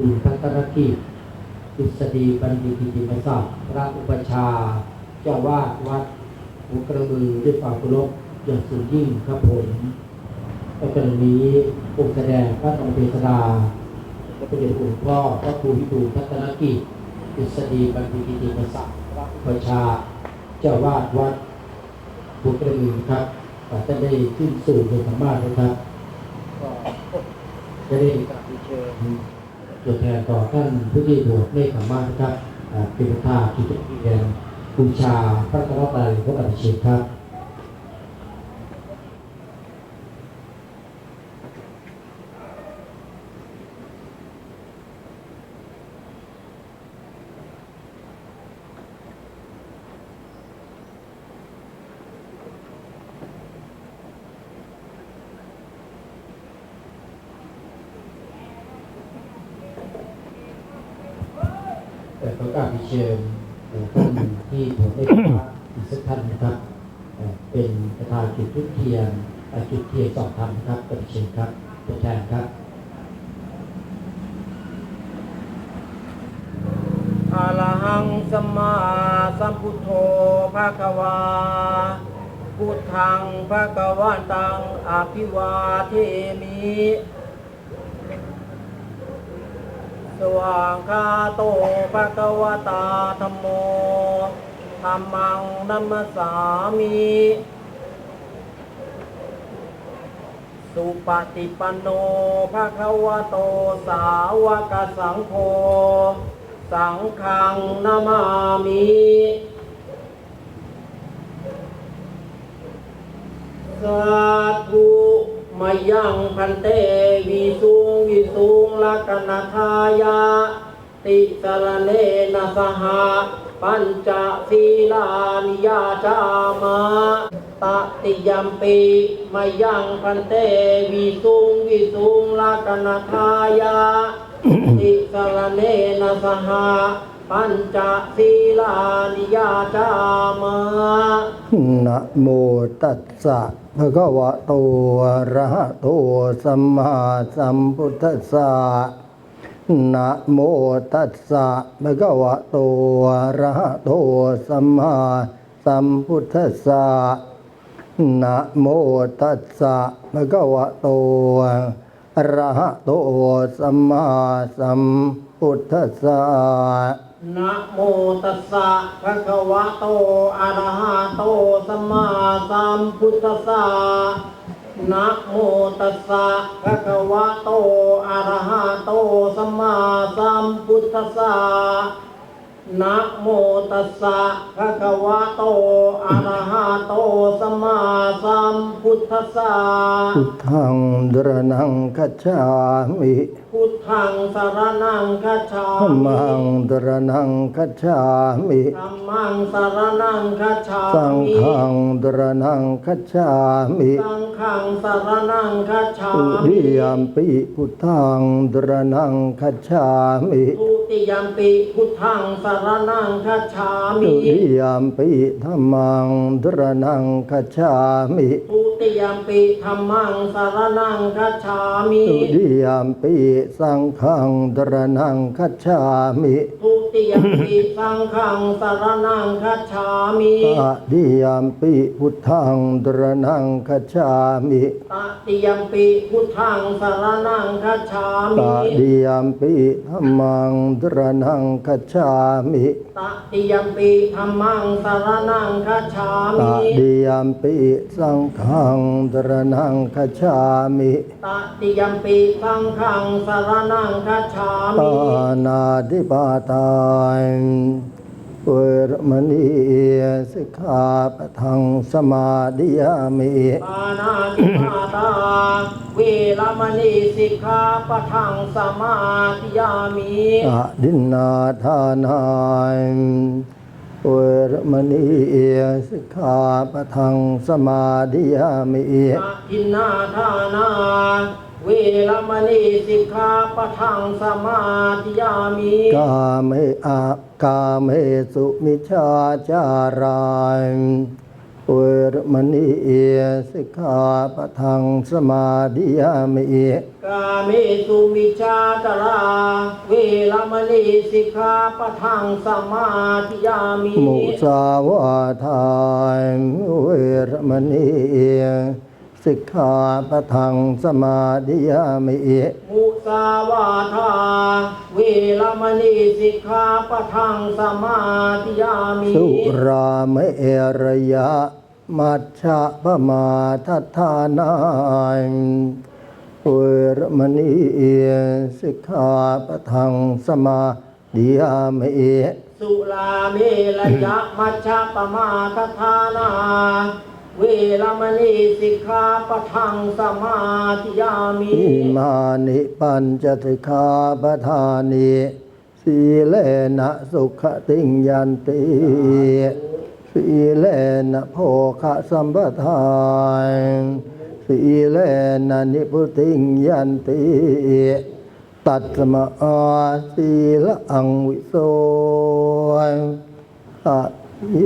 คุณพัฒนกิจอิสดีบัณฑิตกิติมศักดิ์พระอุปชา เจ้าวาดวัดหัวกระบือด้วยความเคารพอย่างสูงยิ่งครับผมในกรณีนี้องค์แสดงพระธรรมเทศนาและประเด็นองค์พ่อพระครูวิทูลพัฒนกิจอิสดีบัณฑิตกิติมศักดิ์พระอุปชา เจ้าวาดวัดหัวกระบือครับขอท่านได้ขึ้นสู่ในธรรมะนะครับก็จะได้กราบเชิญ ตัวแทนต่อท่านผู้ที่บวชเนคขมาศนะครับเป็นประธานกิจเรียนบูชาพระกรตายพระอภิเชษครับ แต่ ประกาศเชิญท่านที่บวชเนคขมาศอีกสักท่านนะครับ เป็นประธานจุดทุกเทียนจุดเทียนสองธรรมนครับอภิเชษครับตัวแทนครับอะระหังสัมมาสัมพุทโธภะคะวาพุทธังภะคะวันตังอภิวาเทมิ สวากขาโตภะคะวตาธัมโมธัมมังนัมมสามิ สุปฏิปันโนภะคะวะโตสาวกสังโฆ สังฆังนามามิสาธุ มายังพันเตวิสุงวิสุงลักนัทายา ติสรเนนะสหะปัญจศีลานิยาจามะตติยัมปีมายังพันเตวิสุงวิสุงลักนัทายา ติสรเนนะสหะ ปัญจศีลานิยาจามะนะโมตัสสะภะคะวะโตอะระหะโตสัมมาสัมพุทธัสสะนะโมตัสสะภะคะวะโตอะระหะโตสัมมาสัมพุทธัสสะนะโมตัสสะภะคะวะโตอะระหะโตสัมมาสัมพุทธัสสะ นะโมตัสสะภะคะวะโตอะระหะโตสัมมาสัมพุทธัสสะนะโมตัสสะภะคะวะโตอะระหะโตสัมมาสัมพุทธัสสะนะโมตัสสะภะคะวะโตอะระหะโตสัมมาสัมพุทธัสสะพุทธังดรนังคัจฉามิพุท ธังสรณังคัจฉาธัมมิมังดรนังคัจฉามิธัมมังสรณังคัจฉาสังมิฆังดรนังคัจฉามิสังฆังสรณังคัจฉาตุมิติยมปิพุทธังดรนังคัจฉามิทุติยมปิพุทธังสรณังคัจฉาตุมิติยมปิธัมมังดรนังคัจฉามิทุติยมปิธัมมังสรณังคัจฉามิตุติยมปิสังฆังดรนังคัจฉามิทุติยมปิสังฆังสรณังคัจฉามิตติยมปิพุทธังดรนังคัจฉามิตติยมปิพุทธังสรณังคัจฉาตมิติยมปิธัมมังดรนังคัจฉามิตติยมปิธัมมังสรณังคัจฉาตมิติยมปิสังฆังดรนังคัจฉามิตติยมปิสังฆังสรณังคัจฉาปามินาติปาตายเวรมณีสิกขาปะทังสมาดิยามิปานาติมาตาเวรมณีสิกขาปะทังสมาธิยามิอะดินนาทานายเวรมณีสิกขาปะทังสมาดิยามิอาทินนาทานา เวรมณีสิกขาปะทังสมาธิยามิกาเมอากาเมสุมิชาจารายเวรมณีสิกขาปะทังสมาธิยามิกาเมสุมิชาตราเวรมณีสิกขาปะทังสมาธิยามิมุสาวาทายเวรมณี สิกขาปะทังสมาธิยามิมุสาวาทาเวรมณีสิกขาปะทังสมาธิยามิสุรามเอระยะ มัชฌะปมาทัฏฐานายเวรมณีสิกขาปะทังสมาธิยามิสุลาเมรยะมัชฌะปมาทฐานา เวรมณีสิกขาปทังสมาธิยามิอิมานิปัญจสิกขาปทานิสีเลนะสุขติงยันติสีเลนะโภคะสัมปทานสีเลนะนิพุติงยันติ ตัดสมาสีละอังวิโสอะเย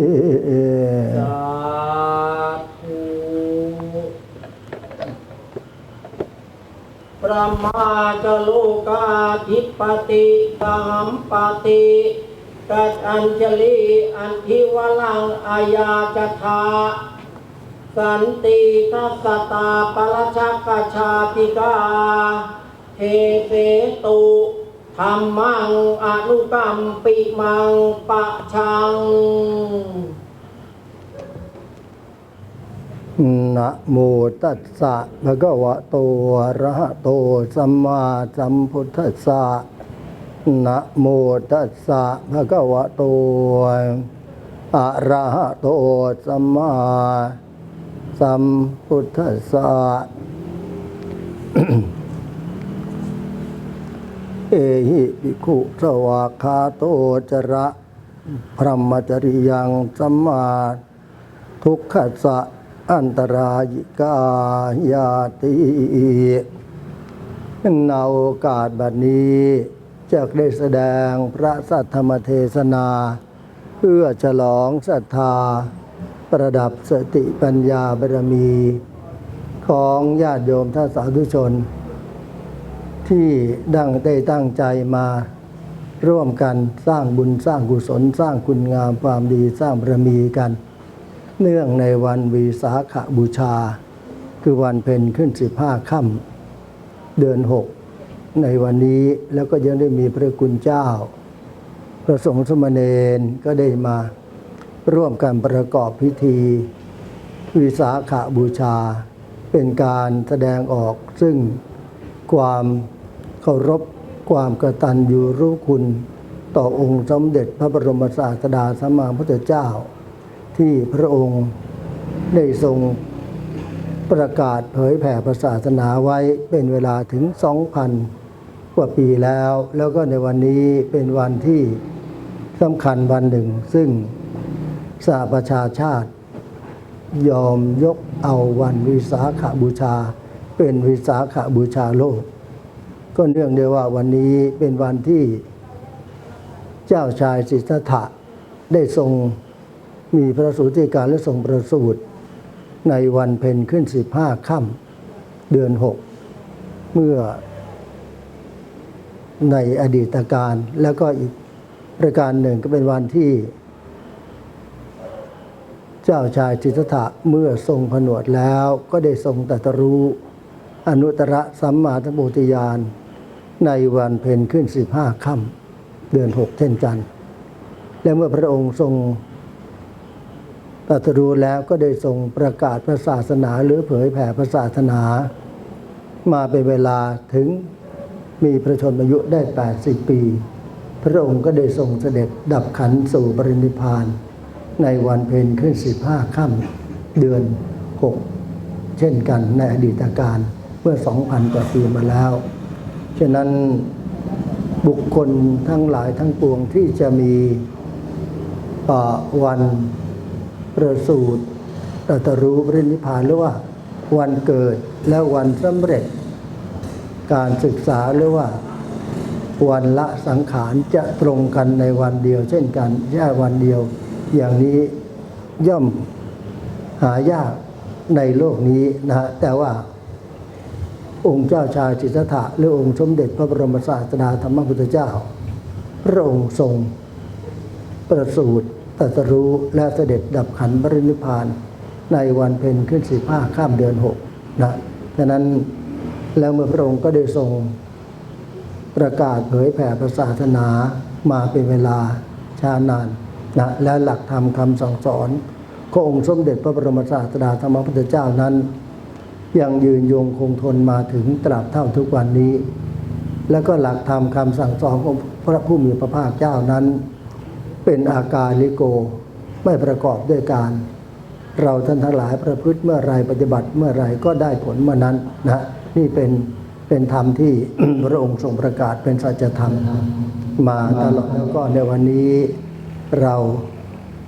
ประมาจโลกาธิปติสัมปติกัจอัญชลีอันทิวลังอายาจทาสันติทัสสตาปรชักกชาติกาเทเสตุธรรมังอนุกรรมปิมังปะชัง นะโมตัสสะภะคะวะโตอะระหะโตสัมมาสัมพุทธัสสะนะโมตัสสะภะคะวะโตอะระหะโตสัมมาสัมพุทธัสสะเอหิภิกขุสวากขาโตจระพรหมจริยังสัมมาทุกขสสะ อันตรายิกายาติในโอกาสบัดนี้จะได้แสดงพระสัทธรรมเทศนา เพื่อฉลองศรัทธา ประดับสติปัญญาบารมี ของญาติโยมท่านสาธุชน ที่ดังได้ตั้งใจมาร่วมกันสร้างบุญสร้างกุศลสร้างคุณงามความดีสร้างบารมีกัน เนื่องในวันวีสาขบูชา คือวันเพ็ญขึ้นสิบห้าค่ำเดือนหกในวันนี้แล้วก็ยังได้มีพระคุณเจ้า พระสงฆ์สมณเณรก็ได้มาร่วมกันประกอบพิธี วิสาขาบูชา เป็นการแสดงออกซึ่งความเคารพความกตัญญูรู้คุณ ต่อองค์สมเด็จพระบรมศาสดาสัมมาพุทธเจ้า ที่พระองค์ได้ทรงประกาศเผยแผ่ศาสนาไว้เป็นเวลาถึง 2,000 กว่าปีแล้ว แล้วก็ในวันนี้เป็นวันที่สำคัญวันหนึ่ง ซึ่งสหประชาชาติ ยอมยกเอาวันวิสาขบูชา เป็นวิสาขบูชาโลก ก็เนื่องด้วยว่าวันนี้เป็นวันที่เจ้าชายสิทธัตถะได้ทรง มีพระสูติการและทรงประสูติในวันเพ็ญขึ้นสิบห้าค่ำเดือนหกเมื่อในอดีตการแล้วก็อีกประการหนึ่งก็เป็นวันที่ เจ้าชายจิตถะเมื่อทรงผนวดแล้วก็ได้ทรงตรัสรู้อนุตตรสัมมาสัมโพธิญาณในวันเพ็ญขึ้นสิบห้าค่ำเดือนหกเช่นกัน และเมื่อพระองค์ทรง ตรัสรู้แล้วก็ได้ทรงประกาศพระศาสนาหรือเผยแผ่พระศาสนา มาเป็นเวลาถึงมีพระชนมายุได้ 80 ปี พระองค์ก็ได้ทรงเสด็จดับขันสู่ปรินิพาน ในวันเพ็ญขึ้น 15 ค่ำเดือน 6 เช่นกันในอดีตการเมื่อ 2,000 กว่าปีมาแล้ว ฉะนั้นบุคคลทั้งหลายทั้งปวงที่จะมีวัน ประสูติ ตรัสรู้ปรินิพพานหรือว่า วันเกิดและวันสำเร็จ การศึกษาหรือว่า วันละสังขารจะตรงกันในวันเดียว เช่นกันแค่วันเดียว อย่างนี้ย่อมหายากในโลกนี้นะฮะแต่ว่าองค์เจ้าชายจิตถะหรือองค์สมเด็จพระบรมศาสดาธรรมพุทธเจ้า พระองค์ทรงประสูติ ตรัสรู้และเสด็จดับขันธ์ปรินิพาน ในวันเพ็ญขึ้นสิบห้าข้ามเดือนหกนะฉะนั้นแล้วเมื่อพระองค์ก็ได้ทรงประกาศเผยแผ่พระศาสนามาเป็นเวลาชานานนะและหลักธรรมคำสั่งสอนขององค์สมเด็จพระบรมศาสดาธรรมพุทธเจ้านั้น ยังยืนยงคงทนมาถึงตราบเท่าทุกวันนี้ แล้วก็หลักธรรมคำสั่งสอนของพระผู้มีพระภาคเจ้านั้น เป็นอาการลิโก ไม่ประกอบด้วยการ เราท่านทั้งหลายประพฤติเมื่อไรปฏิบัติเมื่อไรก็ได้ผลเมื่อนั้นนะนี่เป็นเป็นธรรมที่พระองค์ทรงประกาศเป็นสัจธรรมมาตลอดแล้วก็ในวันนี้เรา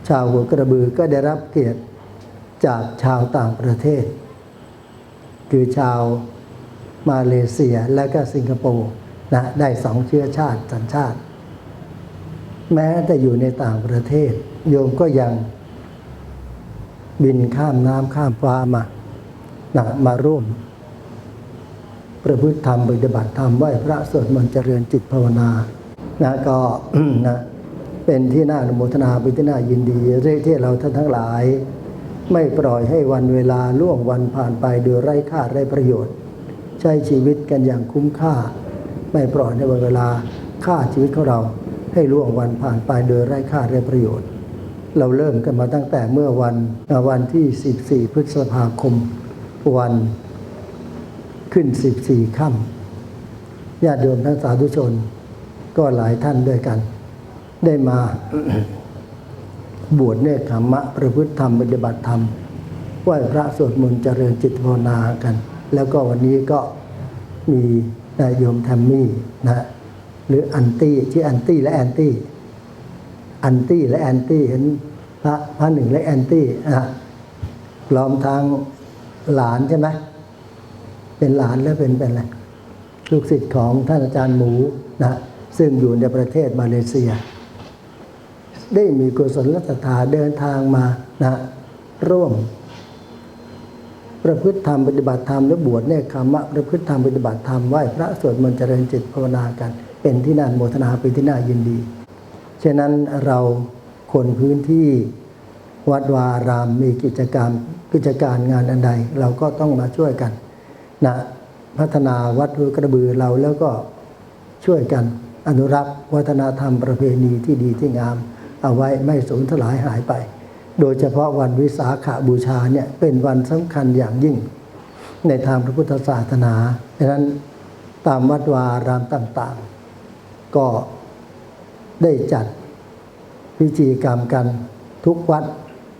ชาวหัวกระบือก็ได้รับเกียรติจากชาวต่างประเทศ คือชาวมาเลเซียและก็สิงคโปร์นะได้สองเชื้อชาติสัญชาติ แม้แต่อยู่ในต่างประเทศ โยมก็ยังบินข้ามน้ำข้ามฟ้ามานะมาร่วม ประพฤติธรรมปฏิบัติธรรมไหว้พระสวดมนต์เจริญจิตภาวนานะก็นะเป็นที่น่าอนุโมทนาเป็นที่น่ายินดีเรื่องที่เราท่านทั้งหลาย ไม่ปล่อยให้วันเวลาล่วงวันผ่านไปโดยไร้ค่าไร้ประโยชน์ ใช้ชีวิตกันอย่างคุ้มค่า ไม่ปล่อยในวันเวลาค่าชีวิตของเรา ให้ล่วงวันผ่านไปโดยไร้ค่าไร้ประโยชน์ เราเริ่มกันมาตั้งแต่เมื่อวันวันที่ 14 พฤษภาคม วันขึ้น 14 ค่ำญาติโยมทั้งสาธุชน ก็หลายท่านด้วยกัน ได้มาบวชเนคขมมะประพฤติธรรมปฏิบัติธรรมไหว้พระสวดมนต์เจริญจิตภาวนากัน แล้วก็วันนี้ก็มีนายโยมแทมมี่นะ หรืออันตี้ชื่ออันตี้และแอนตี้อันตี้และแอนตี้เห็นพระพระหนึ่งและแอนตี้อะพร้อมทางหลานใช่ไหมเป็นหลานแล้วเป็นเป็นอะไรลูกศิษย์ของท่านอาจารย์หมูนะซึ่งอยู่ในประเทศมาเลเซีย ได้มีกุศลศรัทธาเดินทางมานะร่วม ประพฤติธรรมปฏิบัติธรรมและบวชเนคขมะประพฤติธรรมปฏิบัติธรรมไหว้พระสวดมนต์เจริญจิตภาวนากัน เป็นที่น่านโมทนาเป็นที่น่ายินดี ฉะนั้นเราคนพื้นที่วัดวาอารามมีกิจกรรมกิจการงานอันใด เราก็ต้องมาช่วยกันนะพัฒนาวัดห้วยกระบือเราแล้วก็ช่วยกันอนุรักษ์วัฒนธรรมประเพณีที่ดีที่งาม เอาไว้ไม่สูญสลายหายไป โดยเฉพาะวันวิสาขาบูชาเนี่ยเป็นวันสำคัญอย่างยิ่ง ในทางพระพุทธศาสนาดังนั้นตามวัดวาอารามต่างๆ ก็ได้จัดพิธีกรรมกันทุกวัด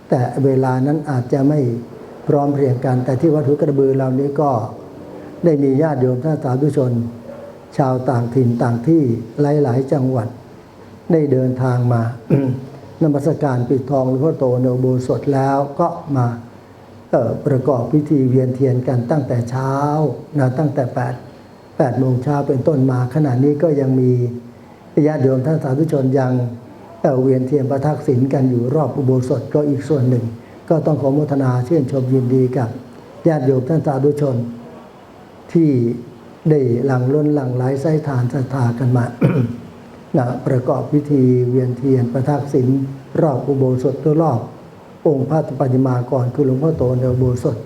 แต่เวลานั้นอาจจะไม่พร้อมเพรียงกัน แต่ที่วัดหัวกระบือเรานี้ก็ได้มีญาติโยมท่านสาธุชน ชาวต่างถิ่นต่างที่หลาย ๆ จังหวัด ได้เดินทางมานมัสการปิดทองหลวงพ่อโตในโบสถแล้วก็มาประกอบพิธีเวียนเทียนกันตั้งแต่เช้านะตั้งแต่8 8โมงเช้าเป็นต้นมาขณะนี้ก็ยังมี ญาติโยมท่านสาธุชนยังเเวียนเทียนประทักษิณกันอยู่รอบอุโบสถก็อีกส่วนหนึ่ง ก็ต้องขอโมทนาเชื่นชมยินดีกับญาติโยมท่านสาธุชน ที่ได้หลังล้นหลังไหลไส้ทานศรัทธากันมานะประกอบพิธีเวียนเทียนประทักษิณรอบอุโบสถตัวรอบองค์พระปฏิมากรคือหลวงพ่อโตในอุโบสถ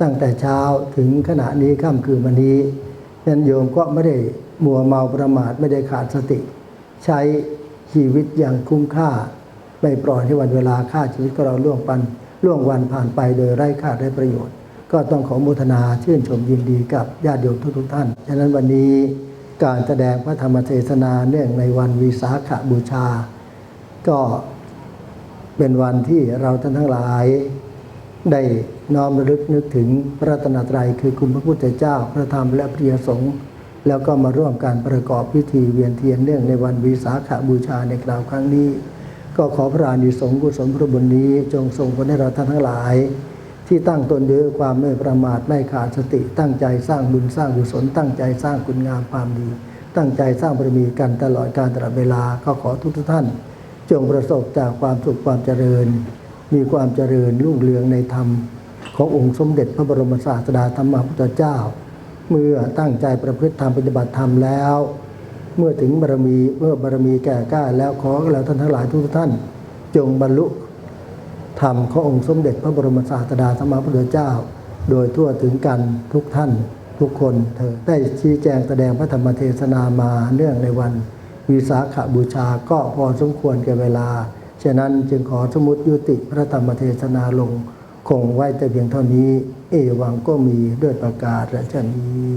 ตั้งแต่เช้าถึงขณะนี้ค่ำคืนวันนี้นั้นโยมก็ไม่ได้ มัวเมาประมาทไม่ได้ขาดสติ ใช้ชีวิตอย่างคุ้มค่า ไม่ปล่อยให้วันเวลาค่าชีวิตของเราล่วงปันล่วงวันผ่านไปโดยไร้ค่าไร้ประโยชน์ ก็ต้องขอโมทนาชื่นชมยินดีกับญาติโยมทุกๆท่านฉะนั้นวันนี้การแสดงพระธรรมเทศนาเนื่องในวันวิสาขบูชา ก็เป็นวันที่เราท่านทั้งหลาย ได้น้อมระลึกนึกถึงพระตนตรัยคือคุณพระพุทธเจ้า พระธรรมและพระสงฆ์ แล้วก็มาร่วมการประกอบพิธีเวียนเทียนเนื่องในวันวิสาขบูชาในคราวครั้งนี้ ก็ขอพระอานิสงส์กุศลพระบุญนี้จงส่งผลให้เราท่านทั้งหลาย ที่ตั้งตนด้วยความไม่ประมาทไม่ขาดสติ ตั้งใจสร้างบุญสร้างกุศลตั้งใจสร้างคุณงามความดี ตั้งใจสร้างบารมีกันตลอดการตลอดเวลาก็ขอทุกท่าน จงประสบจากความสุขความเจริญ มีความเจริญรุ่งเรืองในธรรม ขององค์สมเด็จพระบรมศาสดาธรรมพุทธเจ้า เมื่อตั้งใจประพฤติธรรมปฏิบัติธรรมแล้ว เมื่อถึงบารมีเมื่อบารมีแก่กล้าแล้วขอให้เราท่านทั้งหลายทุกท่าน จงบรรลุธรรมขององค์สมเด็จพระบรมศาสดาธรรมพุทธเจ้า โดยทั่วถึงกันทุกท่านทุกคนเธอได้ชี้แจงแสดงพระธรรมเทศนามาเนื่องในวัน วิสาขบูชาก็พอสมควรแก่เวลา ฉะนั้นจึงขอสมุดยุติพระธรรมเทศนาลง คงไว้แต่เพียงเท่านี้ เอวังก็มีด้วยประกาศและชนี้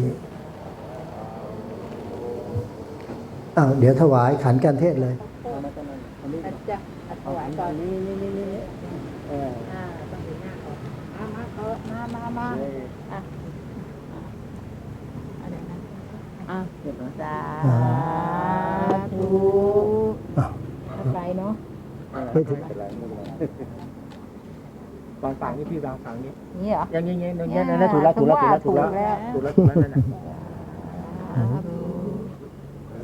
อ้าวเดี๋ยวถวายขันกันเทศเลยอาจจะถวายก่อนนี่นี่นี่นี่อ่าต้องดูหน้าก่อนมามาเออมามามาอะอะเดี๋ยวนะอะสาธุอ้าวไปเนาะไม่ถึง วางฝังนี่พี่วางฝังนี่นี่เหรอยังยังยังยังนั่นถูกแล้วถูกแล้วถูกแล้วถูกแล้วถูกแล้วถูกแล้วนั่นน่ะ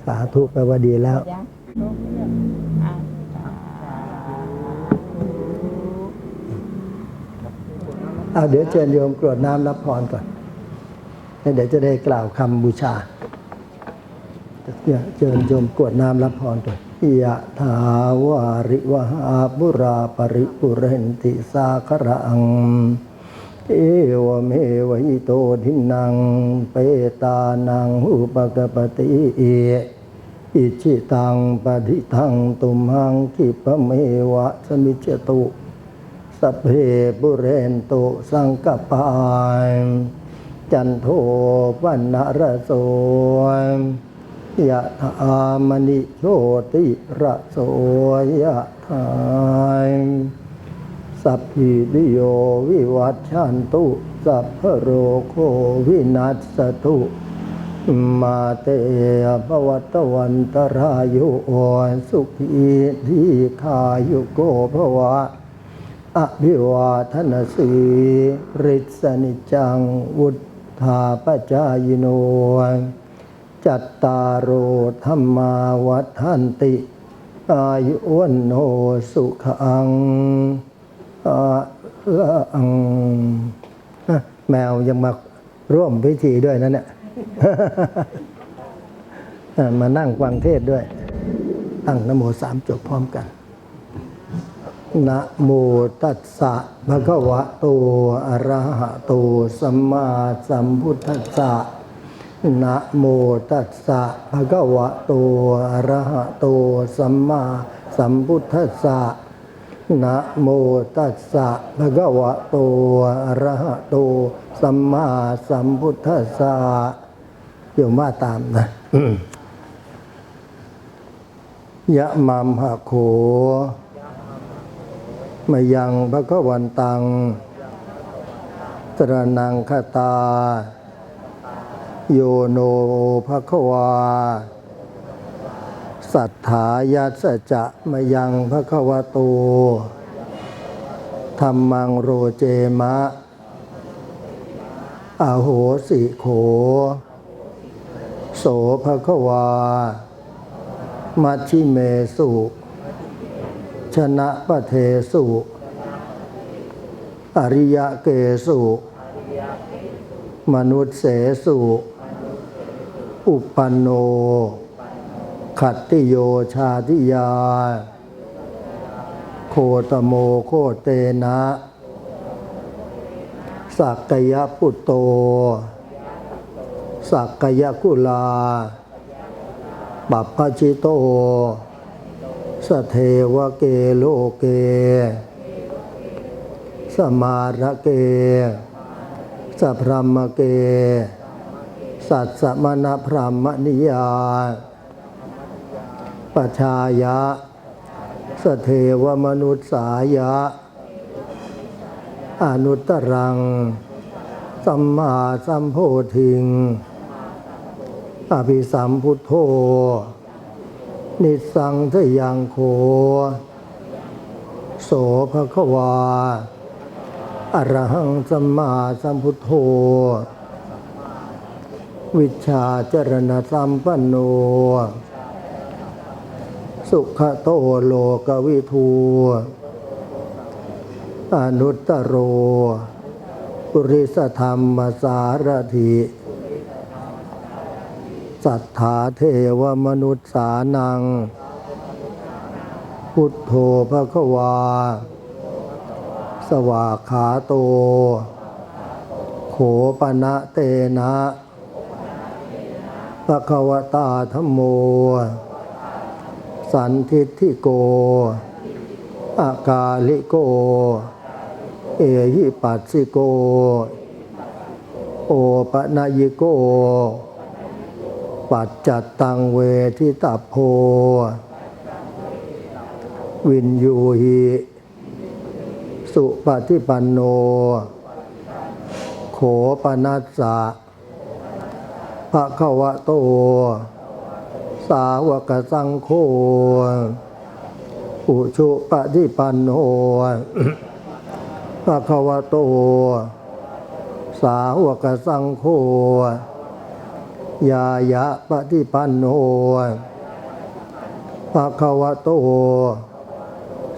สาธุแปลว่าดีแล้วยังอะสาธุเอาเดี๋ยวเชิญโยมกรวดน้ำรับพรก่อนแล้วเดี๋ยวจะได้กล่าวคำบูชาเนี่ยเชิญโยมกรวดน้ำรับพรก่อน ยะถาวาริวหาบุราปริปุเรนติสาครัง เอวเมวิโตทินัง เปตานังอุปกปติเออิชิตังปฏิทังตุมหังคิปเมวะสมิจตุสพเพบุเรนโตสังกปายจันโทปันนรโส ยะถามณิโชติระโสยะถายสัพพิติโยวิวัชชันตุ สัพพโรโควินัสตุ มาเตภวัตวันตรายโยสุขีทีขายุโกภวะอภิวาทนาสีริสนิจัง วุธาปจายโน จัตตารโอธรรมาวัฏันติ อายุวันโนสุขังอาลังแมวยังมาร่วมพิธีด้วยนั่นเนี่ยมานั่งฟังเทศด้วย ตั้งนโมสามจบพร้อมกันนะโมตัสสะภะคะวะโตอะระหะโตสัมมาสัมพุทธัสสะ นะโมตัสสะภะคะวะโตอะระหะโตสัมมาสัมพุทธัสสะนะโมตัสสะภะคะวะโตอะระหะโตสัมมาสัมพุทธัสสะโยมว่าตามนะอืมยะมัมหะโขมายังพระกวันตัง ตรนังคตา โยโนภควา สัทธายัสจะมายังพระควโตธรรมังโรเจมะ อโหสิโข โสภควา มัชชิเมสุ ชนะปะเทสุ อริยะเกสุ มนุษย์เสสุ อุปปันโน ขัตติโยชาติยา โคตโมโคเตนะ สักกยปุตโต สักกยกุลา ปัปปชิโต สเทวเกโลเก สมาระเก สพรหมเก สัตสมณพรหมนิยาปชายะ สเทวมนุษสายะ อนุตรัง สัมมาสัมโพธิง อภิสัมพุทโธ นิสสังทยังโค โสภควาอรหังสัมมาสัมพุทโธ วิชาจรณสัมปันโน สุขโตโลกวิทูอนุตตโร ปุริสธรรมสารถิสัทธาเทวมนุษย์สานัง พุทโธภควา สวากขาโต โขปณะเตนะ ภควตาธรรมโม สันทิฏฐิโก อากาลิโก เอหิปัสสิโก โอปะนายโก ปัจจัตตังเวทิตาโพ วินยูหิสุปฏิปันโน โขปนัสสะ ภะคะวะโต สาวกสังโฆ อุชุปฏิปันโนภะคะวะโต สาวกสังโฆ ยายะปฏิปันโนภะคะวะโต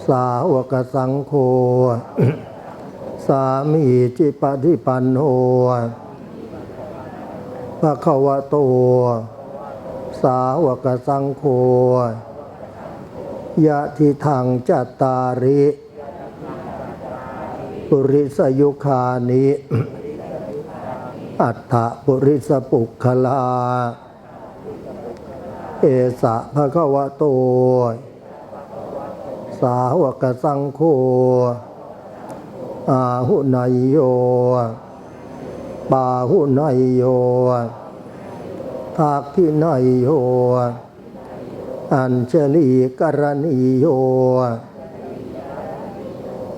สาวกสังโฆ สามีจิปฏิปันโน ภะคะวะโต สาวกสังโฆยะทิทังจัตตาริ ปุริสยุคานิ อัฏฐปุริสปุคคลา เอสะภะคะวะโต สาวกสังโฆอาหุนายโย ปาหุนายโยทักขินายโย อัญเชลีกรณีโย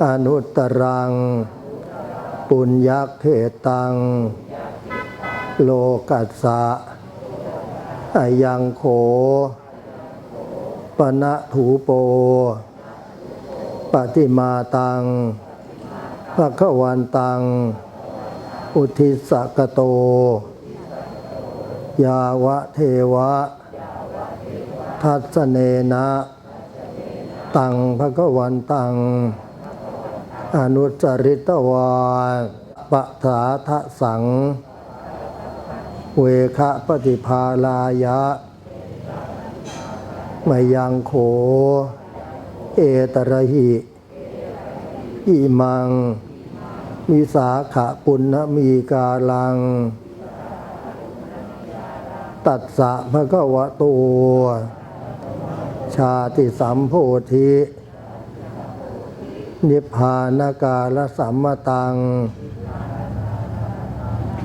อนุตรัง ปุญญเขตัง โลกัสสะอายังโข ปณะถูโป ปฏิมาตังภะคะวันตัง อุทิสกโต ยาวะเทวะ ทัสเนนะ ตังภะคะวันตัง อนุจริตวาปะถาทะสัง เวคะปฏิภาลายะมยังโข เอตระหิอิมัง มิสาขะปุณณมีกาลัง ตัดสะภะคะวะโตชาติสัมโพธิ นิพพานกาลสัมมตัง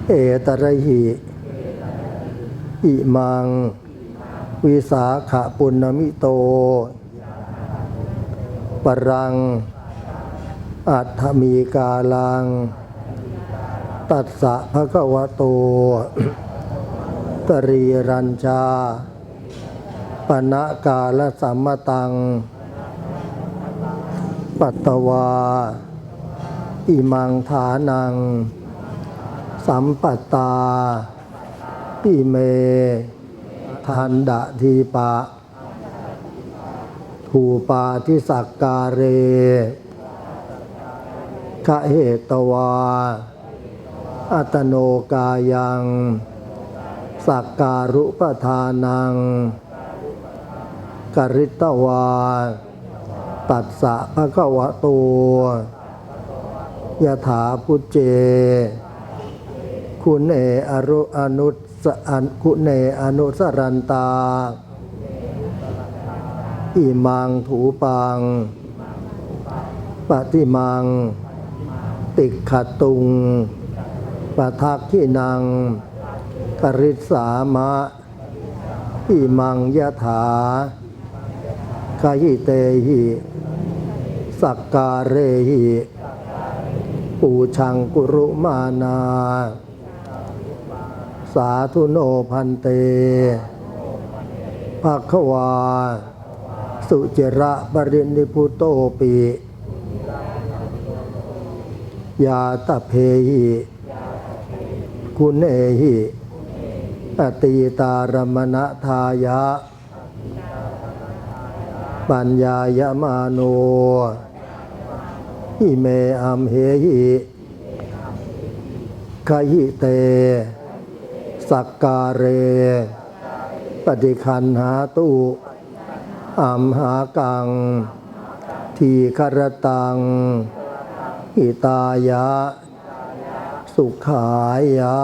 เอตระหิ อิมัง วิสาขะปุณณมิโต ปรัง อัตมีกาลัง ตัสสะภะคะวะโต ตรีรัญชาปณะกาลสัมมตัง ปัตตวา อิมังฐานัง สัมปัตตาอิเม ทันดะทีปะ ถูปาทิสักการเร คะเหตวา อัตโนกายัง สักการุปทานัง กริตวา ตัสสะภะคะวะโตยะถาพุจเจ คุณเออรุอนุสอันคุณเออนุสรันตา อิมังถูปังปฏิมัง ติขตุงปะทักขินังกริสามะอิมังยะถาคาหิเตหิสักการเรหิปูชังกุรุมานา สาธุโนพันเตภาควา สุจระปรินิพุโตปิ ยาตเพหิคุณเอหิอตีตารมณทายะ ปัญญายมาโนอิเมอัมเหหิขยิเต สักการเร ปฏิคันหาตุอัมหากัง ทีครตัง หิตายะ สุขายะ